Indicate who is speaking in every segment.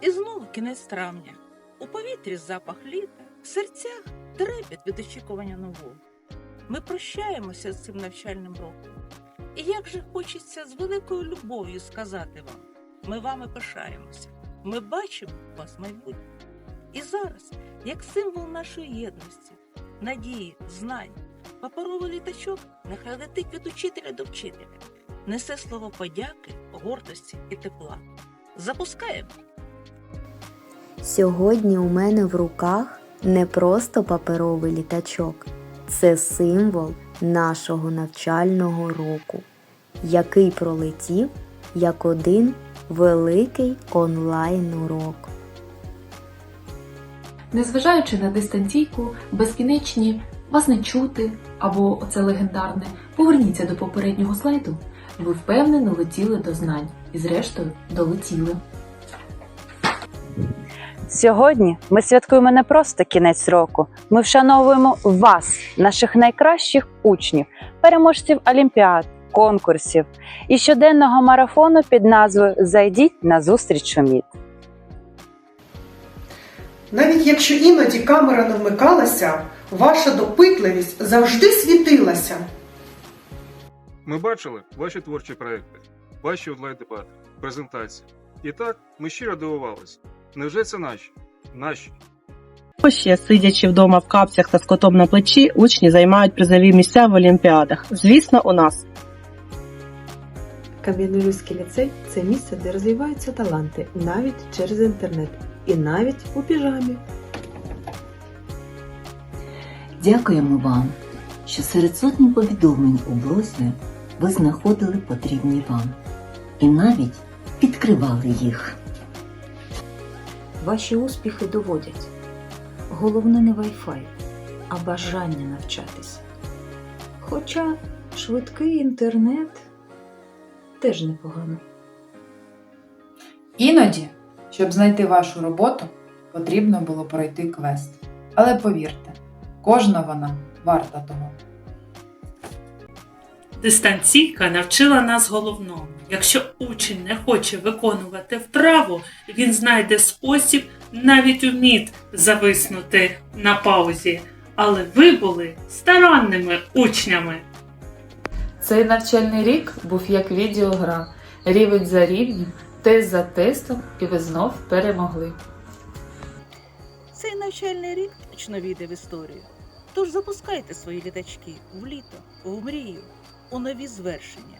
Speaker 1: І знову кінець травня. У повітрі запах літа, в серцях трепет від очікування нового. Ми прощаємося з цим навчальним роком. І як же хочеться з великою любов'ю сказати вам: ми вами пишаємося, ми бачимо вас майбутнє. І зараз, як символ нашої єдності, надії, знань, паперовий літачок нехай летить від учителя до вчителя, несе слово подяки, гордості і тепла. Запускаємо!
Speaker 2: Сьогодні у мене в руках не просто паперовий літачок, це символ нашого навчального року, який пролетів як один великий онлайн-урок.
Speaker 3: Незважаючи на дистанційку, безкінечні, вас не чути або оце легендарне, поверніться до попереднього слайду. Ви впевнено летіли до знань і, зрештою, долетіли.
Speaker 4: Сьогодні ми святкуємо не просто кінець року. Ми вшановуємо вас, наших найкращих учнів, переможців олімпіад, конкурсів і щоденного марафону під назвою Зайдіть на зустріч у МІД.
Speaker 5: Навіть якщо іноді камера не вмикалася, ваша допитливість завжди світилася.
Speaker 6: Ми бачили ваші творчі проекти, ваші онлайн-дебати, презентації. І так, ми щиро дивувалися. Невже це наші? Наші.
Speaker 7: Ще сидячи вдома в капцях та з котом на плечі, учні займають призові місця в олімпіадах. Звісно, у нас.
Speaker 8: Кам'янолюзький ліцей це місце, де розвиваються таланти навіть через інтернет і навіть у піжамі.
Speaker 9: Дякуємо вам, що серед сотні повідомлень у блозі ви знаходили потрібні вам і навіть відкривали їх.
Speaker 10: Ваші успіхи доводять. Головне не Wi-Fi, а бажання навчатися. Хоча швидкий інтернет теж непогано.
Speaker 11: Іноді, щоб знайти вашу роботу, потрібно було пройти квест. Але повірте, кожна вона варта того.
Speaker 12: Дистанційка навчила нас головному. Якщо учень не хоче виконувати вправу, він знайде спосіб навіть у мід зависнути на паузі. Але ви були старанними учнями.
Speaker 3: Цей навчальний рік був як відеогра, рівень за рівнем, тест за тестом, і ви знов перемогли.
Speaker 1: Цей навчальний рік точно війде в історію. Тож запускайте свої літачки в літо, в мрію, у нові звершення.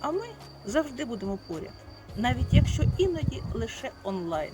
Speaker 1: А ми завжди будемо поряд, навіть якщо іноді лише онлайн.